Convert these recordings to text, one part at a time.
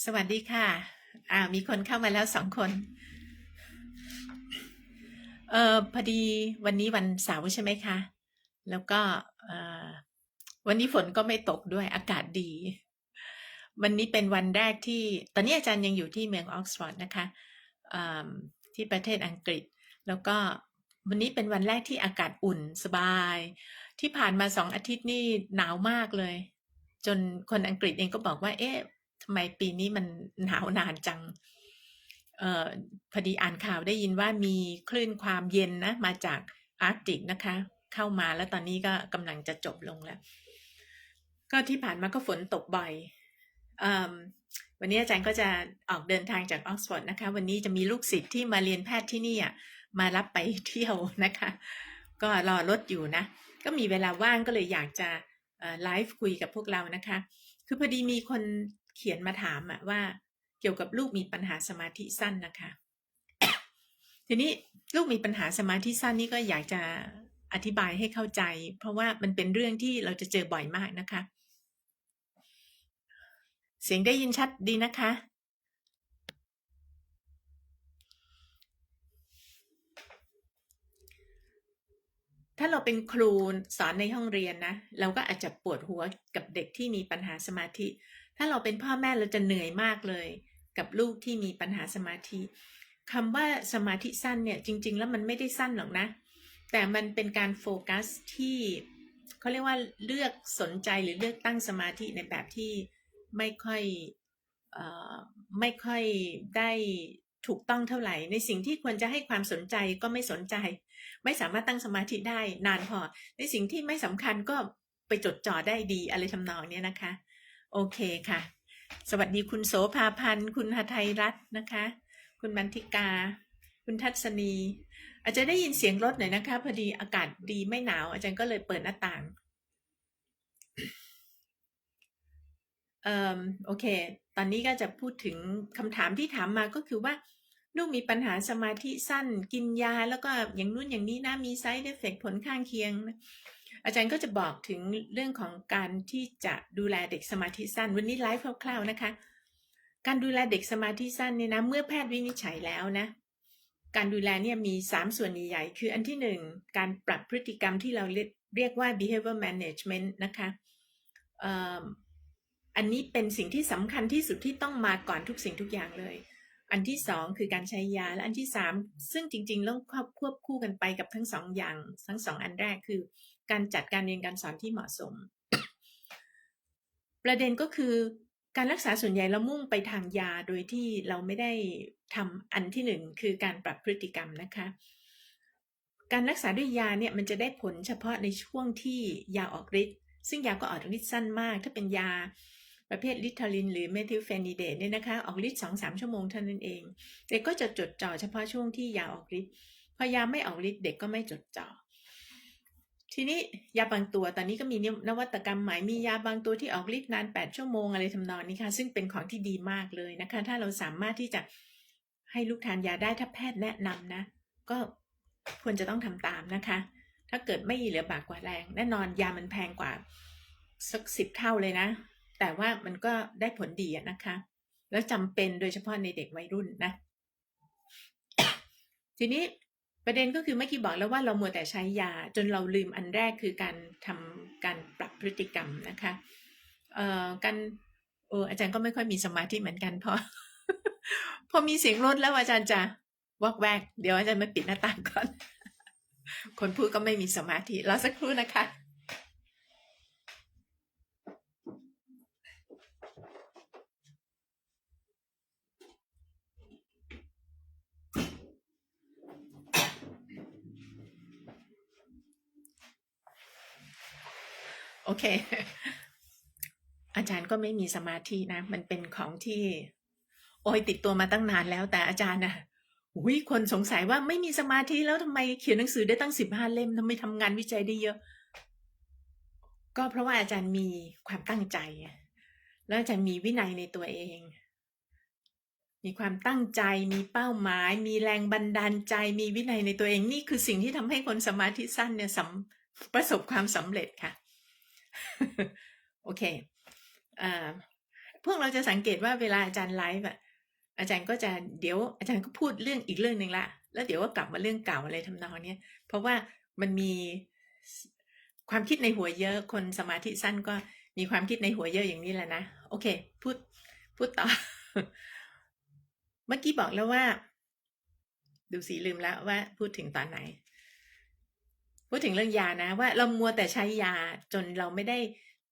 สวัสดีค่ะ อ่า มีคนเข้ามาแล้วสองคน เอ่อพอดีวันนี้วันเสาร์ใช่ไหมคะ แล้วก็เอ่อวันนี้ฝนก็ไม่ตกด้วยอากาศดี วันนี้เป็นวันแรกที่ ตอนนี้อาจารย์ยังอยู่ที่เมืองออกซฟอร์ดนะคะอ่าที่ประเทศอังกฤษ แล้วก็วันนี้เป็นวันแรกที่อากาศอุ่นสบาย ที่ผ่านมาสองอาทิตย์นี่หนาวมากเลย จนคนอังกฤษเองก็บอกว่า เอ๊ะ ทำไมปีนี้มันหนาวนานจังเอ่อพอดีอ่านข่าวได้ยินว่ามีคลื่นความเย็นนะมาจากอาร์กติกนะคะ เข้ามาแล้วตอนนี้ก็กำลังจะจบลงแล้ว ก็ที่ผ่านมาก็ฝนตกบ่อยอมวันนี้อาจารย์ก็จะออกเดินทางจากออกซฟอร์ดนะคะ วันนี้จะมีลูกศิษย์ที่มาเรียนแพทย์ที่นี่อะมารับไปเที่ยวนะคะ ก็รอรถอยู่นะ ก็มีเวลาว่างก็เลยอยากจะไลฟ์คุยกับพวกเรานะคะ คือพอดีมีคน เขียนมาถามอะว่าเกี่ยวกับลูกมีปัญหาสมาธิสั้นนะคะ ทีนี้ลูกมีปัญหาสมาธิสั้นนี่ก็อยากจะอธิบายให้เข้าใจ เพราะว่ามันเป็นเรื่องที่เราจะเจอบ่อยมากนะคะ เสียงได้ยินชัดดีนะคะถ้าเราเป็นครูสอนในห้องเรียนนะ เราก็อาจจะปวดหัวกับเด็กที่มีปัญหาสมาธิ ถ้าเราเป็นพ่อแม่เราจะเหนื่อยมากเลย กับลูกที่มีปัญหาสมาธิคำว่าสมาธิสั้นเนี่ยจริง ๆ แล้วมันไม่ได้สั้นหรอกนะ แต่มันเป็นการโฟกัสที่เขาเรียกว่าเลือกสนใจหรือเลือกตั้งสมาธิในแบบที่ไม่ค่อยอไม่ค่อยได้ถูกต้องเท่าไหร่ ในสิ่งที่ควรจะให้ความสนใจก็ไม่สนใจ ไม่สามารถตั้งสมาธิได้นานพอ ในสิ่งที่ไม่สำคัญก็ไปจดจ่อได้ดีอะไรทำนองเนี้ยนะคะ โอเคค่ะ สวัสดีคุณโสภาพันธ์ คุณหทัยรัตน์นะคะ คุณบันทิกา คุณทัศนี อาจจะได้ยินเสียงรถหน่อยนะคะ พอดีอากาศดีไม่หนาว อาจารย์ก็เลยเปิดหน้าต่างเอ่อโอเค ตอนนี้ก็จะพูดถึงคำถามที่ถามมาก็คือว่าลูกมีปัญหาสมาธิสั้น กินยาแล้วก็อย่างนู้นอย่างนี้นะมีไซด์เอฟเฟกผลข้างเคียง อาจารย์ก็จะบอกถึงเรื่องของการที่จะดูแลเด็กสมาธิสั้น วันนี้ไลฟ์คร่าวๆนะคะ การดูแลเด็กสมาธิสั้นเนี่ยนะเมื่อแพทย์วินิจฉัยแล้วนะ การดูแลเนี่ยมี 3 ส่วนใหญ่คืออันที่ 1 การปรับพฤติกรรมที่เราเรียกว่า behavior management นะคะอันนี้เป็นสิ่งที่สำคัญที่สุดที่ต้องมาก่อนทุกสิ่งทุกอย่างเลย อันที่สองคือการใช้ยา และอันที่สามซึ่งจริงๆต้องควบคู่กันไปกับทั้งสองอย่าง ทั้งสองอันแรกคือ การจัดการเรียนการสอนที่เหมาะสม ประเด็นก็คือการรักษาส่วนใหญ่เรามุ่งไปทางยาโดยที่เราไม่ได้ทำอันที่หนึ่งคือการปรับพฤติกรรมนะคะ การรักษาด้วยยาเนี่ยมันจะได้ผลเฉพาะในช่วงที่ยาออกฤทธิ์ซึ่งยาก็ออกฤทธิ์สั้นมาก ถ้าเป็นยาประเภทลิทาลินหรือเมทิลเฟนิเดตเนี่ยนะคะออกฤทธิ์สองสามชั่วโมงเท่านั้นเอง เด็กก็จะจดจ่อเฉพาะช่วงที่ยาออกฤทธิ์พอยาไม่ออกฤทธิ์เด็กก็ไม่จดจ่อ ทีนี้ยาบางตัวตอนนี้ก็มีนวัตกรรมใหม่มียาบางตัวที่ออกฤทธิ์นาน 8 ชั่วโมงอะไรทำนองนี้ค่ะ ซึ่งเป็นของที่ดีมากเลยนะคะ ถ้าเราสามารถที่จะให้ลูกทานยาได้ถ้าแพทย์แนะนำนะ ก็ควรจะต้องทำตามนะคะ ถ้าเกิดไม่เหลือบากกว่าแรง แน่นอนยามันแพงกว่าสักสิบเท่าเลยนะ แต่ว่ามันก็ได้ผลดีนะคะ แล้วจำเป็นโดยเฉพาะในเด็กวัยรุ่นนะ ทีนี้ ประเด็นก็คือเมื่อกี้บอกแล้วว่าเรามัวแต่ใช้ยา จนเราลืมอันแรกคือการทำการปรับพฤติกรรมนะคะเอ่อการเอออาจารย์ก็ไม่ค่อยมีสมาธิเหมือนกันเพราะพอมีเสียงรถแล้วอาจารย์จะวอกแวก เดี๋ยวอาจารย์มาปิดหน้าต่างก่อน คนพูดก็ไม่มีสมาธิรอสักครู่นะคะ เค อาจารย์ก็ไม่มีสมาธินะ มันเป็นของที่ โอ้ยติดตัวมาตั้งนานแล้ว แต่อาจารย์นะอุ้ยคนสงสัยว่าไม่มีสมาธิแล้วทำไมเขียนหนังสือได้ตั้งสิบห้าเล่มทำไมทำงานวิจัยได้เยอะ ก็เพราะว่าอาจารย์มีความตั้งใจ แล้วอาจารย์มีวินัยในตัวเอง มีความตั้งใจ มีเป้าหมาย มีแรงบันดาลใจ มีวินัยในตัวเอง นี่คือสิ่งที่ทำให้คนสมาธิสั้นเนี่ยสำประสบความสำเร็จค่ะ โอเคอ่าพวกเราจะสังเกตว่าเวลาอาจารย์ไลฟ์อะอาจารย์ก็จะเดี๋ยวอาจารย์ก็พูดเรื่องอีกเรื่องหนึ่งละ แล้วเดี๋ยวก็กลับมาเรื่องเก่าอะไรทำนองเนี้ยเพราะว่ามันมีความคิดในหัวเยอะคนสมาธิสั้นก็มีความคิดในหัวเยอะอย่างนี้แหละนะ โอเค พูดพูดต่อ เมื่อกี้บอกแล้วว่า ดูสีลืมแล้วว่าพูดถึงตอนไหน พูดถึงเรื่องยานะ ว่าเรามัวแต่ใช้ยาจนเราไม่ได้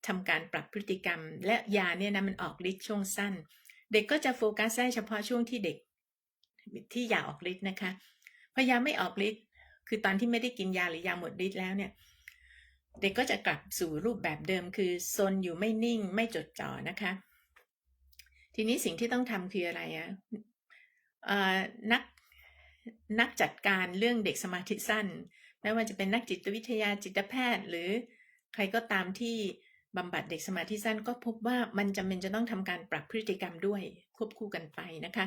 ทำการปรับพฤติกรรม และยาเนี่ยนะมันออกฤทธิ์ช่วงสั้น เด็กก็จะโฟกัสได้เฉพาะช่วงที่เด็กที่ยาออกฤทธิ์นะคะพอยาไม่ออกฤทธิ์คือตอนที่ไม่ได้กินยาหรือยาหมดฤทธิ์แล้วเนี่ย เด็กก็จะกลับสู่รูปแบบเดิมคือซนอยู่ไม่นิ่งไม่จดจ่อนะคะ ทีนี้สิ่งที่ต้องทำคืออะไรอะนักนักจัดการเรื่องเด็กสมาธิสั้น ไม่ว่าจะเป็นนักจิตวิทยาจิตแพทย์ หรือใครก็ตามที่บำบัดเด็กสมาธิสั้นก็พบว่ามันจำเป็นจะต้องทำการปรับพฤติกรรมด้วยควบคู่กันไปนะคะ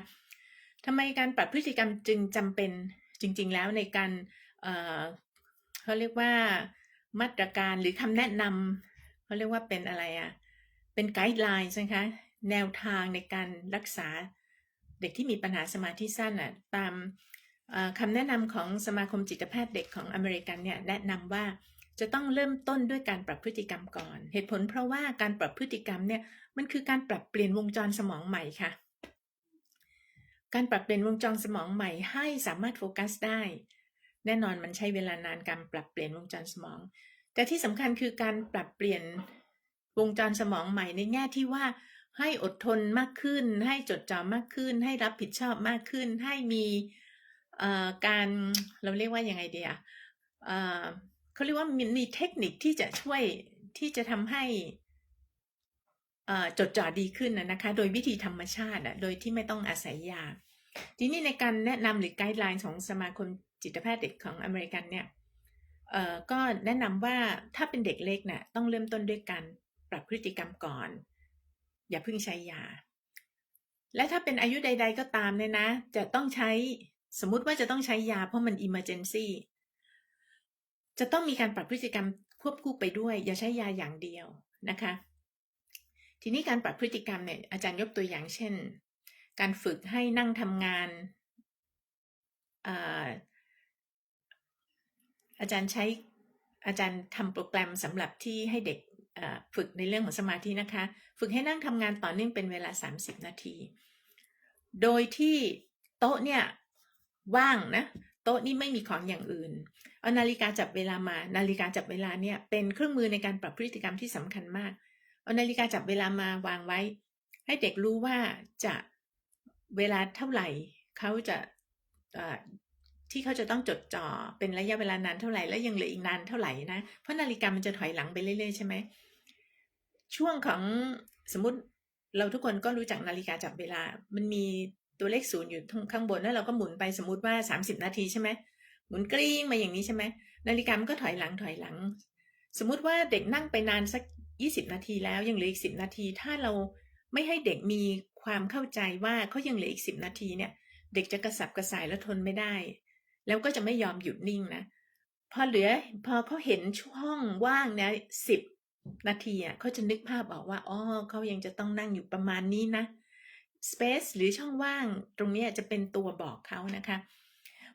ทำไมการปรับพฤติกรรมจึงจำเป็นจริง ๆ แล้วในการเเขาเรียกว่ามาตรการหรือคำแนะนำเขาเรียกว่าเป็นอะไรอะ่ะเป็นไกด์ไลน์นะคะแนวทางในการรักษาเด็กที่มีปัญหาสมาธิสั้นอะตาม คำแนะนำของสมาคมจิตแพทย์เด็กของอเมริกันเนี่ยแนะนำว่าจะต้องเริ่มต้นด้วยการปรับพฤติกรรมก่อน เหตุผลเพราะว่าการปรับพฤติกรรมเนี่ยมันคือการปรับเปลี่ยนวงจรสมองใหม่ค่ะ การปรับเปลี่ยนวงจรสมองใหม่ให้สามารถโฟกัสได้ แน่นอนมันใช้เวลานานการปรับเปลี่ยนวงจรสมอง แต่ที่สำคัญคือการปรับเปลี่ยนวงจรสมองใหม่ในแง่ที่ว่าให้อดทนมากขึ้น ให้จดจ่อมากขึ้น ให้รับผิดชอบมากขึ้น ให้มี การเราเรียกว่ายังไงดีอะเขาเรียกว่ามันมีเทคนิคที่จะช่วยที่จะทำให้จดจ่อดีขึ้นนะคะ โดยวิธีธรรมชาติโดยที่ไม่ต้องอาศัยยา ทีนี้ในการแนะนำหรือไกด์ไลน์ของสมาคมจิตแพทย์เด็กของอเมริกันเนี่ยก็แนะนำว่าถ้าเป็นเด็กเล็กเนะ่ยต้องเริ่มต้นด้วยการปรับพฤติกรรมก่อน อย่าเพิ่งใช้ยา และถ้าเป็นอายุใด ๆก็ตามเนี่ยนะ จะต้องใช้ สมมุติว่าจะต้องใช้ยาเพราะมัน emergency จะต้องมีการปรับพฤติกรรมควบคู่ไปด้วย อย่าใช้ยาอย่างเดียวนะคะ ทีนี้การปรับพฤติกรรมเนี่ยอาจารย์ยกตัวอย่างเช่น การฝึกให้นั่งทำงานอาอาจารย์ใช้อาจารย์ทำโปรแกรมสำหรับที่ให้เด็กฝึกในเรื่องของสมาธินะคะ ฝึกให้นั่งทำงานต่อเนื่องเป็นเวลา 30 นาที โดยที่โต๊ะเนี่ย ว่างนะโต๊ะนี่ไม่มีของอย่างอื่น เอานาฬิกาจับเวลามา นาฬิกาจับเวลาเนี่ยเป็นเครื่องมือในการปรับพฤติกรรมที่สำคัญมาก เอานาฬิกาจับเวลามาวางไว้ ให้เด็กรู้ว่าจะเวลาเท่าไหร่เขาจะที่เขาจะต้องจดจ่อเป็นระยะเวลานานเท่าไหร่แล้วยังเหลืออีกนานเท่าไหร่นะ เพราะนาฬิกามันจะถอยหลังไปเรื่อยๆใช่ไหมช่วงของสมมติเราทุกคนก็รู้จักนาฬิกาจับเวลา มันมี ตัวเลขศูนย์อยู่ข้างบนแล้วเราก็หมุนไปสมมติว่าสามสิบนาทีใช่ไหมหมุนกลิ้งมาอย่างนี้ใช่ไหมนาฬิกามันก็ถอยหลังถอยหลัง สมมุติว่าเด็กนั่งไปนานสักยี่สิบนาทีแล้วยังเหลืออีกสิบนาที ถ้าเราไม่ให้เด็กมีความเข้าใจว่าเขายังเหลืออีกสิบนาทีเนี่ย เด็กจะกระสับกระส่ายและทนไม่ได้ แล้วก็จะไม่ยอมหยุดนิ่งนะพอเหลือพอเขาเห็นช่องว่างเนี่ยสิบนาทีอะเขาจะนึกภาพออกว่าอ๋อเขายังจะต้องนั่งอยู่ประมาณนี้นะ space หรือช่องว่างตรงนี้จะเป็นตัวบอกเขานะคะ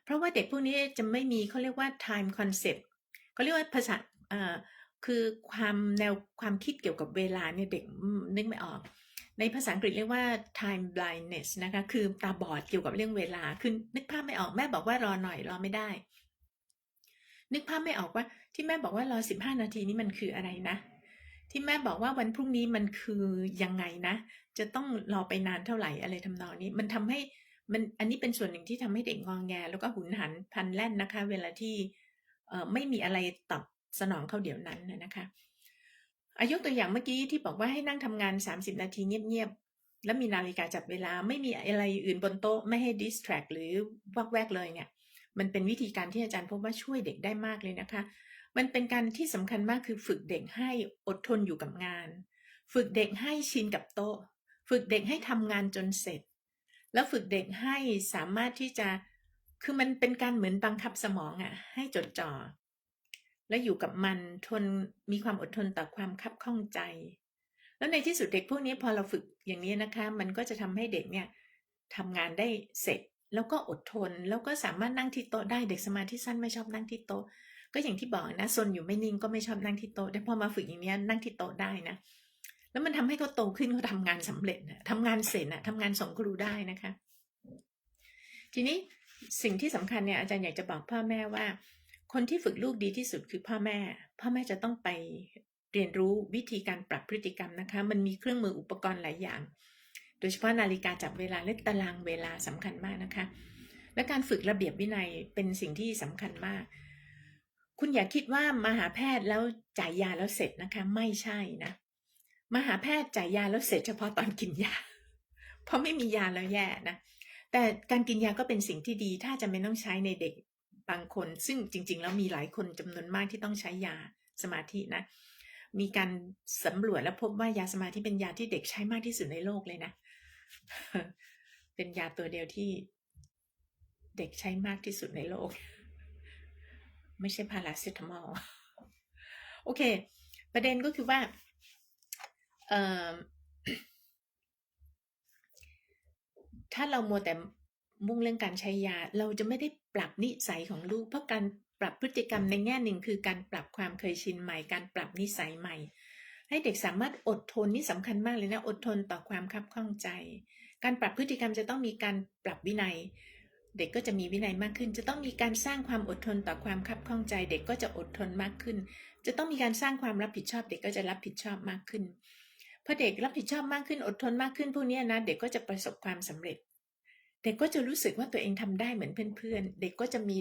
เพราะว่าเด็กพวกนี้จะไม่มีเขาเรียกว่า time concept เขาเรียกว่าภาษาคือความแนวความคิดเกี่ยวกับเวลาเนี่ยเด็กนึกไม่ออก ในภาษาอังกฤษเรียกว่า time blindness นะคะคือตาบอดเกี่ยวกับเรื่องเวลาคือนึกภาพไม่ออกแม่บอกว่ารอหน่อยรอไม่ได้ นึกภาพไม่ออกว่าที่แม่บอกว่ารอสิบห้านาทีนี้มันคืออะไรนะ ที่แม่บอกว่าวันพรุ่งนี้มันคือยังไงนะ จะต้องรอไปนานเท่าไหร่อะไรทำนองนี้ มันทำให้มันอันนี้เป็นส่วนหนึ่งที่ทำให้เด็กงองแง แล้วก็หุนหันพันแล่นนะคะ เวลาที่เออไม่มีอะไรตอบสนองเขาเดี๋ยวนั้นนะคะอายุตัวอย่างเมื่อกี้ที่บอกว่าให้นั่งทำงาน 30 นาทีเงียบๆ แล้วมีนาฬิกาจับเวลาไม่มีอะไรอื่นบนโต๊ะไม่ให้ดิสแทรกหรือวักแวกเลยเนี่ย มันเป็นวิธีการที่อาจารย์พบว่าช่วยเด็กได้มากเลยนะคะ มันเป็นการที่สำคัญมากคือฝึกเด็กให้อดทนอยู่กับงาน ฝึกเด็กให้ชินกับโต๊ะ ฝึกเด็กให้ทำงานจนเสร็จ แล้วฝึกเด็กให้สามารถที่จะคือมันเป็นการเหมือนบังคับสมองอะ่ะ ให้จดจอ่อและอยู่กับมันทนมีความอดทนต่อความคับข้องใจ แล้วในที่สุดเด็กพวกนี้พอเราฝึกอย่างนี้นะคะ มันก็จะทำให้เด็กเนี่ยทำงานได้เสร็จแล้วก็อดทนแล้วก็สามารถนั่งที่โต๊ะได้เด็กสมาธิสั้นไม่ชอบนั่งที่โต๊ะ ก็อย่างที่บอกนะซนอยู่ไม่นิ่งก็ไม่ชอบนั่งที่โต๊ะแต่พอมาฝึกอย่างนี้นั่งที่โต๊ะได้นะ แล้วมันทำให้เขาโตขึ้นเขาทำงานสำเร็จนะทำงานเสร็จนะทำงานส่งครูได้นะคะ ทีนี้สิ่งที่สำคัญเนี่ยอาจารย์อยากจะบอกพ่อแม่ว่า คนที่ฝึกลูกดีที่สุดคือพ่อแม่ พ่อแม่จะต้องไปเรียนรู้วิธีการปรับพฤติกรรมนะคะ มันมีเครื่องมืออุปกรณ์หลายอย่าง โดยเฉพาะนาฬิกาจับเวลาและตารางเวลาสำคัญมากนะคะ และการฝึกระเบียบวินัยเป็นสิ่งที่สำคัญมาก คุณอย่าคิดว่ามาหาแพทย์แล้วจ่ายยาแล้วเสร็จนะคะ ไม่ใช่นะมาหาแพทย์จ่ายยาแล้วเสร็จเฉพาะตอนกินยา เพราะไม่มียาแล้วแย่นะแต่การกินยาก็เป็นสิ่งที่ดี ถ้าจะไม่ต้องใช้ในเด็กบางคน ซึ่งจริง ๆ แล้วมีหลายคนจำนวนมากที่ต้องใช้ยาสมาธินะ มีการสำรวจและพบว่ายาสมาธิเป็นยาที่เด็กใช้มากที่สุดในโลกเลยนะ เป็นยาตัวเดียวที่เด็กใช้มากที่สุดในโลก ไม่ใช่พาราเซตามอลโอเค ประเด็นก็คือว่าเออถ้าเรามัวแต่มุ่งเรื่องการใช้ยา เราจะไม่ได้ปรับนิสัยของลูก เพราะการปรับพฤติกรรมในแง่หนึ่งคือการปรับความเคยชินใหม่ การปรับนิสัยใหม่ ให้เด็กสามารถอดทนนี่สำคัญมากเลยนะ อดทนต่อความคับข้องใจ การปรับพฤติกรรมจะต้องมีการปรับวินัย เด็กก็จะมีวินัยมากขึ้น จะต้องมีการสร้างความอดทนต่อความคับข้องใจ เด็กก็จะอดทนมากขึ้น จะต้องมีการสร้างความรับผิดชอบ เด็กก็จะรับผิดชอบมากขึ้นพอเด็กรับผิดชอบมากขึ้นอดทนมากขึ้นพวกนี้นะเด็กก็จะประสบความสำเร็จ เด็กก็จะรู้สึกว่าตัวเองทำได้เหมือนเพื่อนๆ เด็กก็จะมี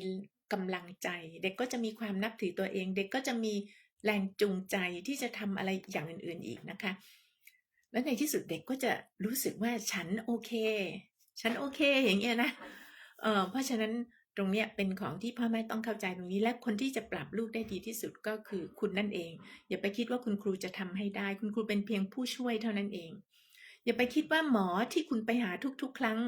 กำลังใจ เด็กก็จะมีความนับถือตัวเอง เด็กก็จะมีแรงจูงใจที่จะทำอะไรอย่างอื่นๆอีกนะคะ แล้วในที่สุดเด็กก็จะรู้สึกว่าฉันโอเค ฉันโอเคอย่างเงี้ยนะ เเพราะฉะนั้นตรงเนี้ยเป็นของที่พ่อแม่ต้องเข้าใจตรงนี้และคนที่จะปรับลูกได้ดีที่สุดก็คือคุณนั่นเอง อย่าไปคิดว่าคุณครูจะทำให้ได้ คุณครูเป็นเพียงผู้ช่วยเท่านั้นเอง อย่าไปคิดว่าหมอที่คุณไปหาทุกๆ ครั้ง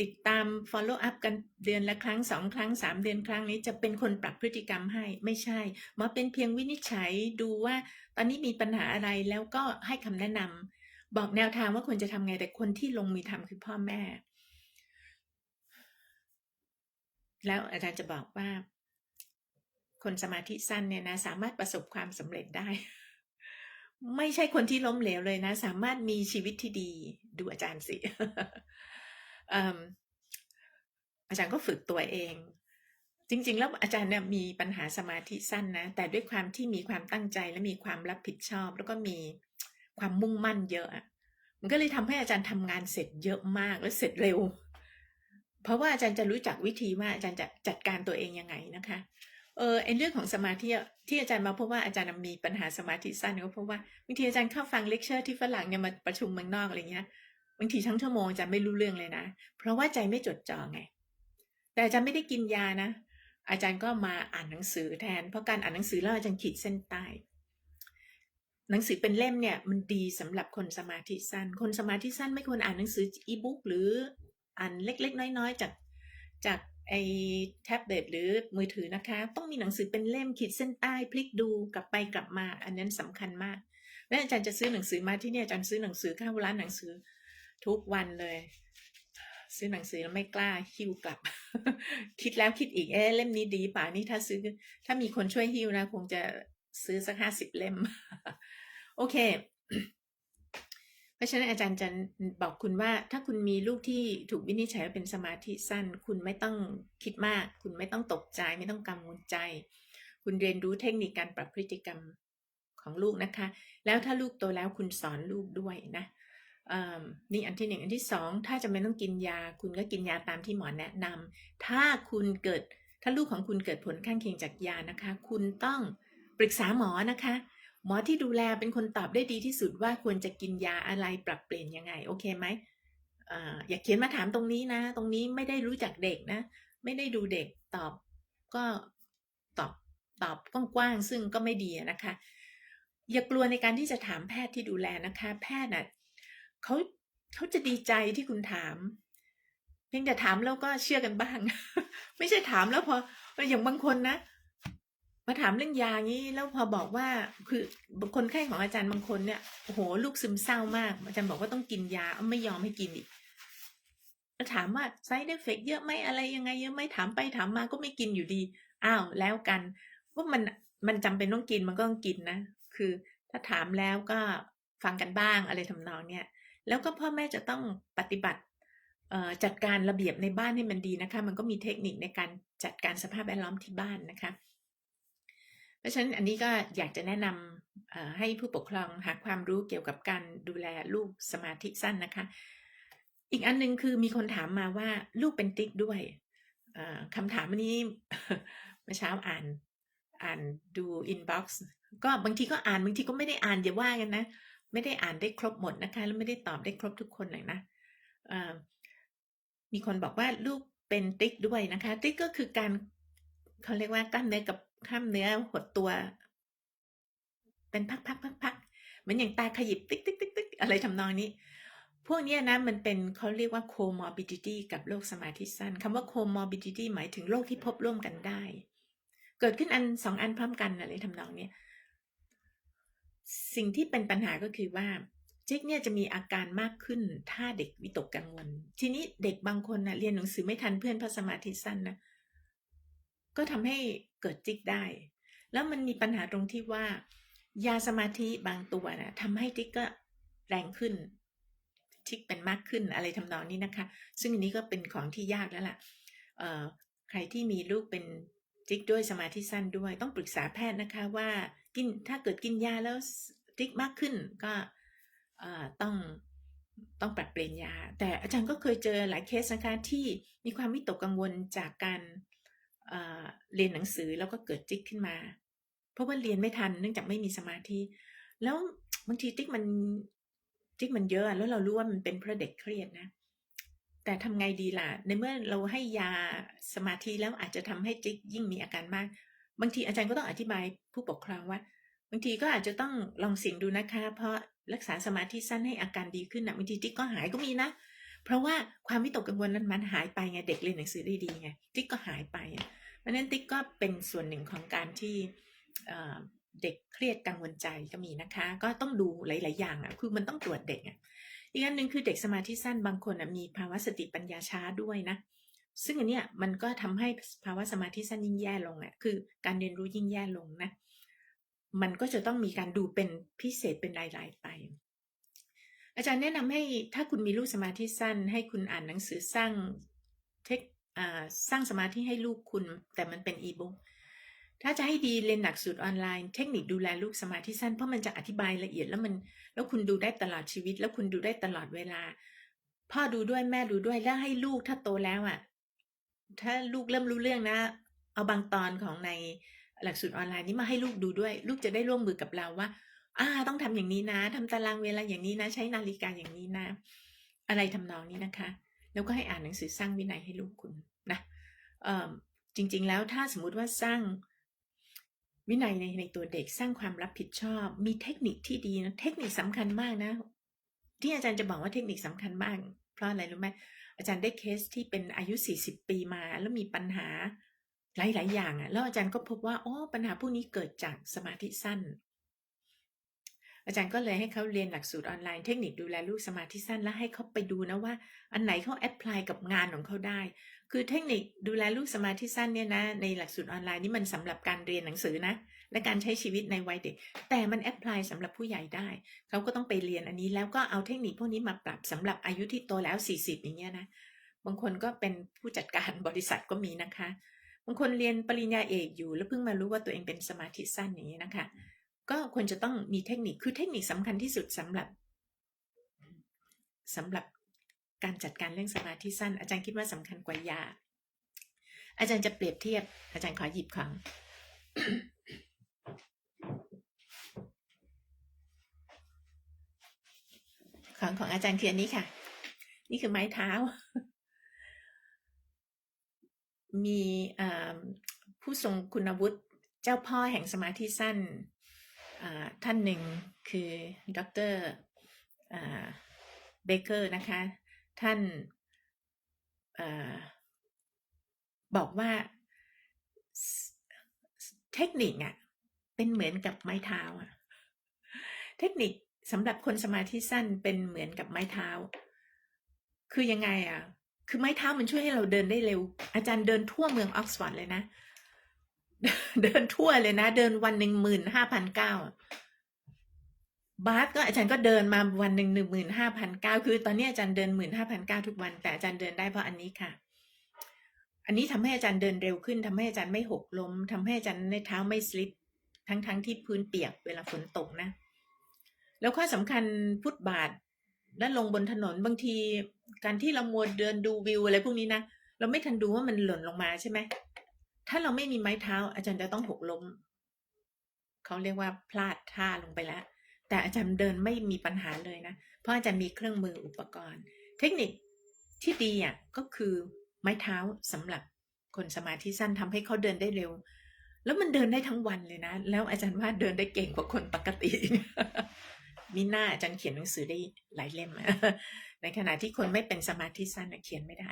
ติดตาม follow up กันเดือนละครั้งสองครั้งสามเดือนครั้งนี้จะเป็นคนปรับพฤติกรรมให้ไม่ใช่ หมอเป็นเพียงวินิจฉัยดูว่าตอนนี้มีปัญหาอะไรแล้วก็ให้คำแนะนำบอกแนวทางว่าควรจะทำไงแต่คนที่ลงมือทำคือพ่อแม่ แล้วอาจารย์จะบอกว่า คนสมาธิสั้นเนี่ยนะ สามารถประสบความสำเร็จได้ ไม่ใช่คนที่ล้มเหลวเลยนะ สามารถมีชีวิตที่ดีดูอาจารย์สิอาจารย์ก็ฝึกตัวเอง จริง ๆ แล้วอาจารย์เนี่ยมีปัญหาสมาธิสั้นนะ แต่ด้วยความที่มีความตั้งใจและมีความรับผิดชอบ แล้วก็มีความมุ่งมั่นเยอะอะมันก็เลยทำให้อาจารย์ทำงานเสร็จเยอะมากและเสร็จเร็ว เพราะว่าอาจารย์จะรู้จักวิธีว่าอาจารย์จะจัดการตัวเองยังไงนะคะเออไอเรื่องของสมาธิที่อาจารย์มาพบว่าอาจารย์มีปัญหาสมาธิสั้นก็เพราะว่าบางทีอาจารย์เข้าฟังเลคเชอร์ที่ฝรั่งเนี่ยมาประชุมเมืองนอกอะไรเงี้ยบางทีทั้งชั่วโมงอาจารย์ไม่รู้เรื่องเลยนะ เพราะว่าใจไม่จดจ่อไง แต่อาจารย์ไม่ได้กินยานะ อาจารย์ก็มาอ่านหนังสือแทน เพราะการอ่านหนังสือแล้วอาจารย์ขีดเส้นใต้หนังสือเป็นเล่มเนี่ยมันดีสำหรับคนสมาธิสั้น คนสมาธิสั้นไม่ควรอ่านหนังสืออีบุ๊กหรือ อ่านเล็กๆ น้อยๆ จากจากไอ้แท็บเล็ตหรือมือถือนะคะ ต้องมีหนังสือเป็นเล่มขีดเส้นใต้พลิกดูกลับไปกลับมา อันนั้นสำคัญมากและอาจารย์จะซื้อหนังสือมาที่นี่อาจารย์ซื้อหนังสือเข้าร้านหนังสือทุกวันเลย ซื้อหนังสือแล้วไม่กล้าหิ้วกลับ คิดแล้วคิดอีกเอ๊เล่มนี้ดีป่านี่ถ้าซื้อ ถ้ามีคนช่วยหิ้วนะ คงจะซื้อสักห้าสิบเล่ม โอเค ราะฉะนั้นอาจารย์จะบอกคุณว่า ถ้าคุณมีลูกที่ถูกวินิจฉัยว่าเป็นสมาธิสั้น คุณไม่ต้องคิดมาก คุณไม่ต้องตกใจ ไม่ต้องกังวลใจ คุณเรียนรู้เทคนิคการปรับพฤติกรรมของลูกนะคะ แล้วถ้าลูกโตแล้วคุณสอนลูกด้วยนะนี่อันที่หนึ่งอันที่สองถ้าจะไม่ต้องกินยา คุณก็กินยาตามที่หมอแนะนำถ้าคุณเกิดถ้าลูกของคุณเกิดผลข้างเคียงจากยานะคะ คุณต้องปรึกษาหมอนะคะ หมอที่ดูแลเป็นคนตอบได้ดีที่สุดว่าควรจะกินยาอะไรปรับเปลี่ยนยังไง โอเคไหมออย่าเขียนมาถามตรงนี้นะ ตรงนี้ไม่ได้รู้จักเด็กนะ ไม่ได้ดูเด็กตอบก็ตอบตอบกว้างๆซึ่งก็ไม่ดีนะคะ อย่ากลัวในการที่จะถามแพทย์ที่ดูแลนะคะ แพทย์น่ะเขาเขาจะดีใจที่คุณถาม เพียงแต่ถามแล้วก็เชื่อกันบ้าง ไม่ใช่ถามแล้วพออย่างบางคนนะ มาถามเรื่องยางี้แล้วพอบอกว่าคือคนไข้ของอาจารย์บางคนเนี่ยโอ้โหลูกซึมเศร้ามาก อาจารย์บอกว่าต้องกินยาไม่ยอมให้กินอีกแล้วถามว่าไซด์เอฟเฟกเยอะไหมอะไรยังไงเยอะไหมถามไปถามมาก็ไม่กินอยู่ดีอ้าวแล้วกันว่ามันมันจำเป็นต้องกินมันก็ต้องกินนะ คือ ถ้าถามแล้วก็ฟังกันบ้างอะไรทำนองเนี่ยแล้วก็พ่อแม่จะต้องปฏิบัติจัดการระเบียบในบ้านให้มันดีนะคะ มันก็มีเทคนิคในการจัดการสภาพแวดล้อมที่บ้านนะคะ เพราะฉะนั้นอันนี้ก็อยากจะแนะนำให้ผู้ปกครองหาความรู้เกี่ยวกับการดูแลลูกสมาธิสั้นนะคะ อีกอันหนึงคือมีคนถามมาว่าลูกเป็นติ๊กด้วยคำถามอันนี้เมื่อเช้าอ่านอ่านดูอินบ็อกซ์ก็บางทีก็อ่านบางทีก็ไม่ได้อ่านอย่าว่ากันนะ ไม่ได้อ่านได้ครบหมดนะคะ แล้วไม่ได้ตอบได้ครบทุกคนเลยนะมีคนบอกว่าลูกเป็นติ๊กด้วยนะคะ ติ๊กก็คือการเขาเรียกว่ากล้ามเนื้อกับ กล้ามเนื้อหดตัว เป็นพักๆๆๆเหมือนอย่างตาขยิบติ๊กติ๊กติ๊กติ๊กอะไรทำนองนี้ พวกนี้นะมันเป็นเขาเรียกว่า comorbidity กับโรคสมาธิสั้นคำว่า comorbidity หมายถึงโรคที่พบร่วมกันได้ เกิดขึ้นอันสองอันพร้อมกันอะไรทำนองนี้สิ่งที่เป็นปัญหาก็คือว่าจิกเนี่ยจะมีอาการมากขึ้นถ้าเด็กวิตกกังวล ทีนี้เด็กบางคนนะเรียนหนังสือไม่ทันเพื่อนเพราะสมาธิสั้นนะ ก็ทำให้เกิดจิกได้ แล้วมันมีปัญหาตรงที่ว่า ยาสมาธิบางตัวนะทำให้จิกก็แรงขึ้นจิกเป็นมากขึ้นอะไรทำนองนี้นะคะ ซึ่งอันนี้ก็เป็นของที่ยากแล้วล่ะเใครที่มีลูกเป็นจิกด้วยสมาธิสั้นด้วยต้องปรึกษาแพทย์นะคะว่ากินถ้าเกิดกินยาแล้วจิกมากขึ้นก็ต้องต้องปรับเปลี่ยนยา แต่อาจารย์ก็เคยเจอหลายเคสนะคะที่มีความวิตกกังวลจากการ เรียนหนังสือแล้วก็เกิดจิกขึ้นมา เพราะว่าเรียนไม่ทันเนื่องจากไม่มีสมาธิ แล้วบางทีจิกมันจิกมันเยอะแล้วเรารู้ว่ามันเป็นเพราะเด็กเครียดนะ แต่ทำไงดีล่ะ ในเมื่อเราให้ยาสมาธิแล้วอาจจะทำให้จิกยิ่งมีอาการมาก บางทีอาจารย์ก็ต้องอธิบายผู้ปกครองว่า บางทีก็อาจจะต้องลองเสี่ยงดูนะคะ เพราะรักษาสมาธิสั้นให้อาการดีขึ้นนะบางทีจิกก็หายก็มีนะ เพราะว่าความวิตกกังวลนั้นมันหายไปไงเด็กเรียนหนังสือได้ดีไงติ๊กก็หายไปเพราะนั้นติ๊กก็เป็นส่วนหนึ่งของการที่เด็กเครียดกังวลใจก็มีนะคะ ก็ต้องดูหลาย ๆ อย่างอะคือมันต้องตรวจเด็กอะอีกอันหนึ่งคือเด็กสมาธิสั้นบางคนมีภาวะสติปัญญาช้าด้วยนะ ซึ่งอันเนี้ยมันก็ทำให้ภาวะสมาธิสั้นยิ่งแย่ลงอะคือการเรียนรู้ยิ่งแย่ลงนะมันก็จะต้องมีการดูเป็นพิเศษเป็นราย ๆ ไป อาจารย์แนะนำให้ถ้าคุณมีลูกสมาธิสั้น ให้คุณอ่านหนังสือสร้างเทคสร้างสมาธิให้ลูกคุณ แต่มันเป็นอีบุ๊กถ้าจะให้ดีเรียนหลักสูตรออนไลน์เทคนิคดูแลลูกสมาธิสั้นเพราะมันจะอธิบายละเอียดแล้วมันแล้วคุณดูได้ตลอดชีวิต แล้วคุณดูได้ตลอดเวลา พ่อดูด้วยแม่ดูด้วยแล้วให้ลูกถ้าโตแล้วอะ ถ้าลูกเริ่มรู้เรื่องนะ เอาบางตอนของในหลักสูตรออนไลน์นี้มาให้ลูกดูด้วย ลูกจะได้ร่วมมือกับเราว่า อ่า ต้องทำอย่างนี้นะทำตารางเวลาอย่างนี้นะ ใช้นาฬิกาอย่างนี้นะ อะไรทำนองนี้นะคะ แล้วก็ให้อ่านหนังสือสร้างวินัยให้ลูกคุณนะเอ่อจริง ๆ แล้วถ้าสมมุติว่าสร้างวินัยในในตัวเด็กสร้างความรับผิดชอบ มีเทคนิคที่ดีนะเทคนิคสำคัญมากนะ ที่อาจารย์จะบอกว่าเทคนิคสำคัญมาก เพราะอะไรรู้ไหมอาจารย์ได้เคสที่เป็นอายุ 40 ปีมา แล้วมีปัญหาหลาย ๆ อย่างอะ่ะแล้วอาจารย์ก็พบว่าอ๋อปัญหาพวกนี้เกิดจากสมาธิสั้น อาจารย์ก็เลยให้เขาเรียนหลักสูตรออนไลน์เทคนิคดูแลลูกสมาธิสั้นแล้วให้เขาไปดูนะว่า อันไหนเขาแอพพลายกับงานของเขาได้ คือเทคนิคดูแลลูกสมาธิสั้นเนี่ยนะในหลักสูตรออนไลน์นี่มันสำหรับการเรียนหนังสือนะ และการใช้ชีวิตในวัยเด็ก แต่มันแอพพลายสำหรับผู้ใหญ่ได้ เขาก็ต้องไปเรียนอันนี้แล้วก็เอาเทคนิคพวกนี้มาปรับสำหรับอายุที่โตแล้ว 40 อย่างเงี้ยนะบางคนก็เป็นผู้จัดการบริษัทก็มีนะคะบางคนเรียนปริญญาเอกอยู่แล้วเพิ่งมารู้ว่าตัวเองเป็นสมาธิสั้นอย่างนี้นะคะ ก็ควรจะต้องมีเทคนิคคือเทคนิคสำคัญที่สุดสำหรับสำหรับการจัดการเรื่องสมาธิสั้น อาจารย์คิดว่าสำคัญกว่ายา อาจารย์จะเปรียบเทียบ อาจารย์ขอหยิบของของของอาจารย์คืออันนี้ค่ะ นี่คือไม้เท้า มีผู้ทรงคุณวุฒิเจ้าพ่อแห่งสมาธิสั้น ท่านหนึ่งคือดรเบเกอร์นะคะ ท่านอาบอกว่าเทคนิคอะเป็นเหมือนกับไม้เท้าอะเทคนิคสำหรับคนสมาธิสั้นเป็นเหมือนกับไม้เท้า คือยังไงอะคือไม้เท้ามันช่วยให้เราเดินได้เร็ว อาจารย์เดินทั่วเมืองออกซฟอร์ดเลยนะ เดินทั่วเลยนะ เดินวันหนึ่งหมื่นห้าพันเก้าบาสก็อาจารย์ก็เดินมาวันหนึ่งหนึ่งหมื่นห้าพันเก้าคือ ตอนนี้อาจารย์เดินหมื่นห้าพันเก้าทุกวัน แต่อาจารย์เดินได้เพราะอันนี้ค่ะ อันนี้ทำให้อาจารย์เดินเร็วขึ้นทำให้อาจารย์ไม่หกล้มทำให้อาจารย์ในเท้าไม่สลิปทั้งทั้งที่พื้นเปียกเวลาฝนตกนะ แล้วข้อสำคัญฟุตบาทและลงบนถนนบางที การที่เรามัวเดินดูวิวอะไรพวกนี้นะเราไม่ทันดูว่ามันหล่นลงมาใช่ไหม ถ้าเราไม่มีไม้เท้า อาจารย์จะต้องหกล้มเขาเรียกว่าพลาดท่าลงไปแล้ว แต่อาจารย์เดินไม่มีปัญหาเลยนะ เพราะอาจารย์มีเครื่องมืออุปกรณ์ เทคนิคที่ดีอะก็คือไม้เท้าสำหรับคนสมาธิสั้นทำให้เขาเดินได้เร็ว แล้วมันเดินได้ทั้งวันเลยนะ แล้วอาจารย์ว่าเดินได้เก่งกว่าคนปกติมีหน้าอาจารย์เขียนหนังสือได้หลายเล่มในขณะที่คนไม่เป็นสมาธิสั้นเขียนไม่ได้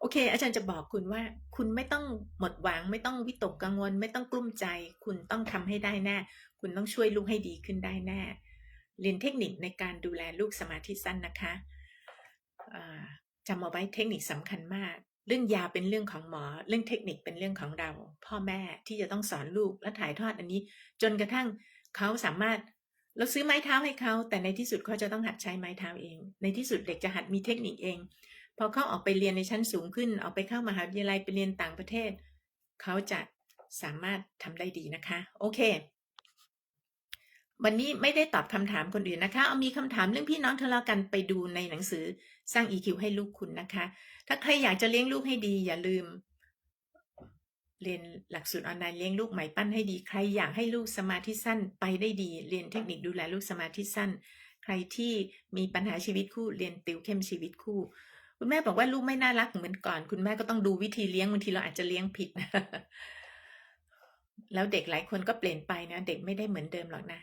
โอเค อาจารย์จะบอกคุณว่า คุณไม่ต้องหมดหวัง ไม่ต้องวิตกกังวล ไม่ต้องกลุ้มใจ คุณต้องทำให้ได้แน่คุณต้องช่วยลูกให้ดีขึ้นได้แน่เรียนเทคนิคในการดูแลลูกสมาธิสั้นนะคะจำเอาไว้เทคนิคสำคัญมาก เรื่องยาเป็นเรื่องของหมอ เรื่องเทคนิคเป็นเรื่องของเรา พ่อแม่ที่จะต้องสอนลูกและถ่ายทอดอันนี้ จนกระทั่งเขาสามารถเราซื้อไม้เท้าให้เขา แต่ในที่สุดเขาจะต้องหัดใช้ไม้เท้าเอง ในที่สุดเด็กจะหัดมีเทคนิคเอง พอเขาออกไปเรียนในชั้นสูงขึ้น ออกไปเข้ามหาวิทยาลัยไปเรียนต่างประเทศ เขาจะสามารถทำได้ดีนะคะ โอเค วันนี้ไม่ได้ตอบคำถามคนอื่นนะคะ เอามีคำถามเรื่องพี่น้องทะเลาะกันไปดูในหนังสือสร้าง EQ ให้ลูกคุณนะคะ ถ้าใครอยากจะเลี้ยงลูกให้ดี อย่าลืม เรียนหลักสูตรออนไลน์เลี้ยงลูกใหม่ปั้นให้ดี ใครอยากให้ลูกสมาธิสั้นไปได้ดี เรียนเทคนิคดูแลลูกสมาธิสั้น ใครที่มีปัญหาชีวิตคู่ เรียนติวเข้มชีวิตคู่ คุณแม่บอกว่าลูกไม่น่ารักเหมือนก่อน คุณแม่ก็ต้องดูวิธีเลี้ยงบางทีเราอาจจะเลี้ยงผิด แล้วเด็กหลายคนก็เปลี่ยนไปนะ เด็กไม่ได้เหมือนเดิมหรอกนะ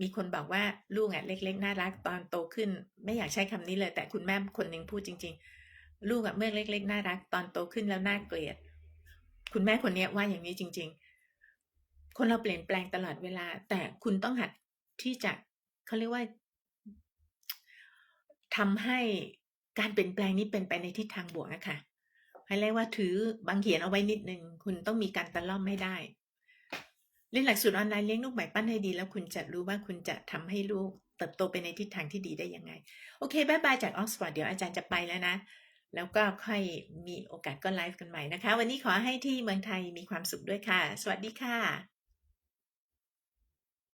มีคนบอกว่าลูกอะเล็ก ๆ น่ารักตอนโตขึ้น ไม่อยากใช้คำนี้เลย แต่คุณแม่คนหนึ่งพูดจริง ๆ ลูกอะเมื่อเล็ก ๆ น่ารักตอนโตขึ้นแล้วน่าเกลียด คุณแม่คนนี้ว่าอย่างนี้จริง ๆ คนเราเปลี่ยนแปลงตลอดเวลา แต่คุณต้องหัดที่จะเขาเรียกว่าทำให้ การเปลี่ยนแปลงนี้เป็นไปในทิศทางบวกนะคะให้เรียกว่าถือบางเขียนเอาไว้นิดนึง คุณต้องมีการตะล่อมไม่ได้เรียนหลักสูตรออนไลน์เลี้ยงลูกใหม่ปั้นให้ดี แล้วคุณจะรู้ว่าคุณจะทำให้ลูกเติบโตไปในทิศทางที่ดีได้ยังไง โอเคบายบายจากออกซฟอร์ดเดี๋ยวอาจารย์จะไปแล้วนะ แล้วก็ค่อยมีโอกาสก็ไลฟ์กันใหม่นะคะ วันนี้ขอให้ที่เมืองไทยมีความสุขด้วยค่ะ สวัสดีค่ะ